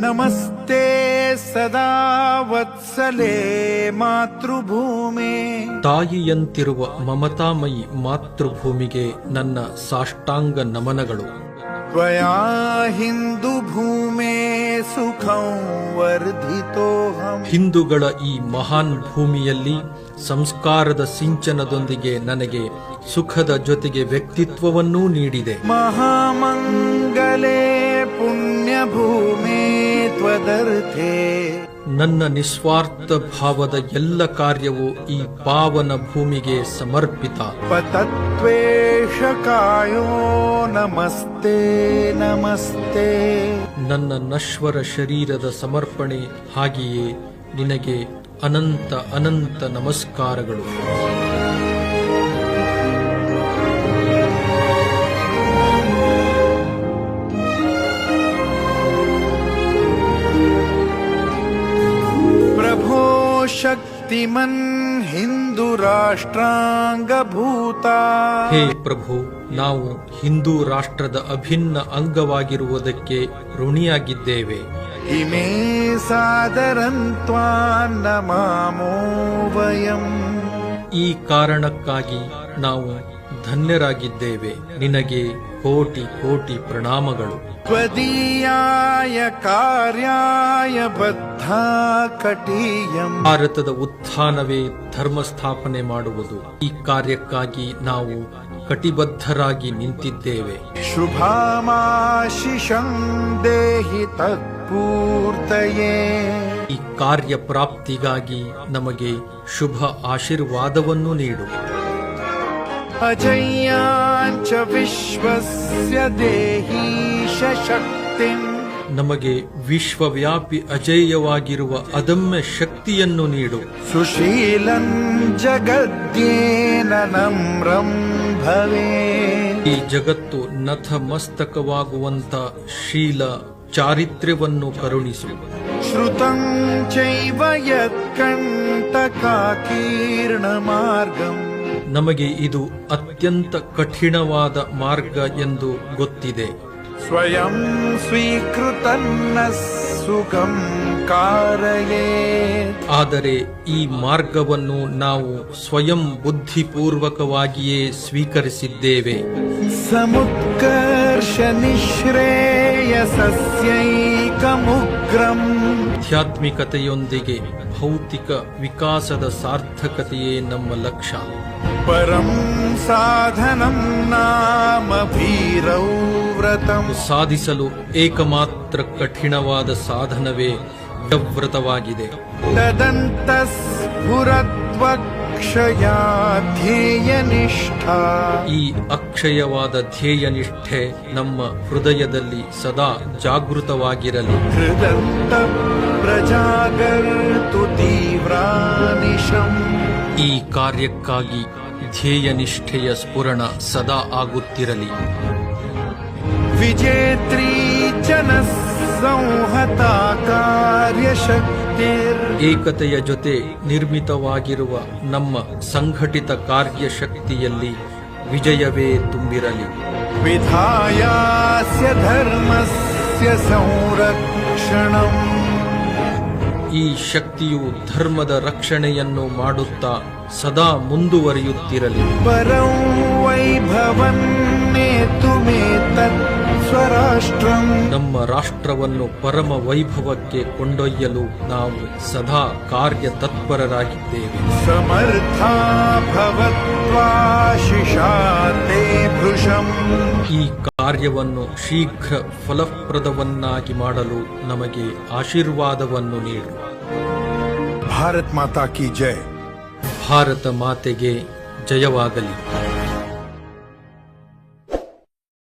ನಮಸ್ತೆ ಸದಾ ವತ್ಸಲೆ ಮಾತೃಭೂಮಿ. ತಾಯಿಯಂತಿರುವ ಮಮತಾಮಯಿ ಮಾತೃಭೂಮಿಗೆ ನನ್ನ ಸಾಷ್ಟಾಂಗ ನಮನಗಳು. त्वया हिन्दुभूमे सुखं वर्धितोऽहम् ಹಿಂದೂಗಳ ಈ ಮಹಾನ್ ಭೂಮಿಯಲ್ಲಿ ಸಂಸ್ಕಾರದ ಸಿಂಚನದೊಂದಿಗೆ ನನಗೆ ಸುಖದ ಜೊತೆಗೆ ವ್ಯಕ್ತಿತ್ವವನ್ನೂ ನೀಡಿದೆ महामङ्गले पुण्यभूमे त्वदर्थे ನನ್ನ ನಿಸ್ವಾರ್ಥ ಭಾವದ ಎಲ್ಲ ಕಾರ್ಯವು ಈ ಪಾವನ ಭೂಮಿಗೆ ಸಮರ್ಪಿತ पतत्वेषकायो ನಮಸ್ತೆ ನಮಸ್ತೆ. ನನ್ನ ನಶ್ವರ ಶರೀರದ ಸಮರ್ಪಣೆ ಹಾಗೆಯೇ ನಿನಗೆ ಅನಂತ ಅನಂತ ನಮಸ್ಕಾರಗಳು. ಪ್ರಭೋ ಶಕ್ತಿಮನ್ ಹಿಂದೂ ರಾಷ್ಟ್ರಾಂಗಭೂತ ಹೇ ಪ್ರಭು ನಾವು ಹಿಂದೂ ರಾಷ್ಟ್ರದ ಅಭಿನ್ನ ಅಂಗವಾಗಿರುವುದಕ್ಕೆ ಋಣಿಯಾಗಿದ್ದೇವೆ. ಇಮೇ ಸಾದರಂತ್ವಾನ್ನಮಾಮೋ ವಯಂ ಈ ಕಾರಣಕ್ಕಾಗಿ ನಾವು ಧನ್ಯರಾಗಿದ್ದೇವೆ. ನಿನಗೆ ಕೋಟಿ ಕೋಟಿ ಪ್ರಣಾಮಗಳು. ತ್ವದೀಯಾಯ ಕಾರ್ಯಾಯ ಬದ್ಧ ಭಾರತದ ಉತ್ಥಾನವೇ ಧರ್ಮ ಸ್ಥಾಪನೆ ಮಾಡುವುದು. ಈ ಕಾರ್ಯಕ್ಕಾಗಿ ನಾವು ಕಟಿಬದ್ಧರಾಗಿ ನಿಂತಿದ್ದೇವೆ. ದೇಹಿ ತತ್ಪೂರ್ತಯೇ. ಈ ಕಾರ್ಯ ಪ್ರಾಪ್ತಿಗಾಗಿ ನಮಗೆ ಶುಭ ಆಶೀರ್ವಾದವನ್ನು ನೀಡು. ಅಜಯ್ಯಾಂಚ ವಿಶ್ವಸ್ಯ ದೇಹೀಶ ಶಕ್ತಿಂ. ನಮಗೆ ವಿಶ್ವವ್ಯಾಪಿ ಅಜೇಯವಾಗಿರುವ ಅದಮ್ಯ ಶಕ್ತಿಯನ್ನು ನೀಡು. ಸುಶೀಲಂ ಜಗದ್ಯೇನಮ್ರಂ ಭವೇ. ಈ ಜಗತ್ತು ನಥಮಸ್ತಕವಾಗುವಂತ ಶೀಲ ಚಾರಿತ್ರ್ಯವನ್ನು ಕರುಣಿಸು. ಶ್ರುತಂ ಚೈವ ಯತ್ಕಂಟಕಾಕೀರ್ಣ ಮಾರ್ಗಂ. ನಮಗೆ ಇದು ಅತ್ಯಂತ ಕಠಿಣವಾದ ಮಾರ್ಗ ಎಂದು ಗೊತ್ತಿದೆ. स्वयं स्वीकृतन्न सुखं कारयेत् ಆದರೆ ಈ ಮಾರ್ಗವನ್ನು ನಾವು ಸ್ವಯಂ ಬುದ್ಧಿಪೂರ್ವಕವಾಗಿಯೇ ಸ್ವೀಕರಿಸಿದ್ದೇವೆ समुत्कर्ष निःश्रेयसस्यैकमुग्रम् ಆಧ್ಯಾತ್ಮಿಕತೆಯೊಂದಿಗೆ ಭೌತಿಕ ವಿಕಾಸದ ಸಾರ್ಥಕತೆಯೇ ನಮ್ಮ ಲಕ್ಷ್ಯ परं साधनं नाम भीरौ व्रतम् ಸಾಧಿಸಲು ಏಕಮಾತ್ರ ಕಠಿಣವಾದ ಸಾಧನವೇ ವ್ರತವಾಗಿದೆ ತದಂತ ಧ್ಯೇಯನಿಷ್ಠ ಈ ಅಕ್ಷಯವಾದ ಧ್ಯೇಯನಿಷ್ಠೆ ನಮ್ಮ ಹೃದಯದಲ್ಲಿ ಸದಾ ಜಾಗೃತವಾಗಿರಲಿ. ಹೃದಂತ ಪ್ರಜಾಗರ್ತು ತೀವ್ರ ಈ ಕಾರ್ಯಕ್ಕಾಗಿ ಧ್ಯೇಯನಿಷ್ಠೆಯ ಸ್ಫುರಣ ಸದಾ ಆಗುತ್ತಿರಲಿ. विजेत्री ಜನಃ ಸಂಹತ ಏಕತೆಯ ಜೊತೆ ನಿರ್ಮಿತವಾಗಿರುವ ನಮ್ಮ ಸಂಘಟಿತ ಕಾರ್ಯಶಕ್ತಿಯಲ್ಲಿ ವಿಜಯವೇ ತುಂಬಿರಲಿ. ವಿಧಾಯಾಸ್ಯ ಧರ್ಮಸ್ಯ ಸಂರಕ್ಷಣ. ಈ ಶಕ್ತಿಯು ಧರ್ಮದ ರಕ್ಷಣೆಯನ್ನು ಮಾಡುತ್ತಾ ಸದಾ ಮುಂದುವರಿಯುತ್ತಿರಲಿ. ಪರಂ ವೈಭವನ್ನೇ ತುಮೇ ತತ್ ಸ್ವರಾಷ್ಟ್ರಂ ನಮ್ಮ ರಾಷ್ಟ್ರವನ್ನು ಪರಮ ವೈಭವಕ್ಕೆ ಕೊಂಡೊಯ್ಯಲು ನಾವು ಸದಾ ಕಾರ್ಯ ತತ್ಪರರಾಗಿದ್ದೇವೆ ಸಮರ್ಥ ಭವತ್ವಾಶಿಷಾತೆ ಭೃಶಂ. ಈ ಕಾರ್ಯವನ್ನು ಶೀಘ್ರ ಫಲಪ್ರದವನ್ನಾಗಿ ಮಾಡಲು ನಮಗೆ ಆಶೀರ್ವಾದವನ್ನು ನೀಡು. ಭಾರತ್ ಮಾತಾ ಕಿ ಜಯ ಭಾರತ ಮಾತೆಗೆ ಜಯವಾಗಲಿ.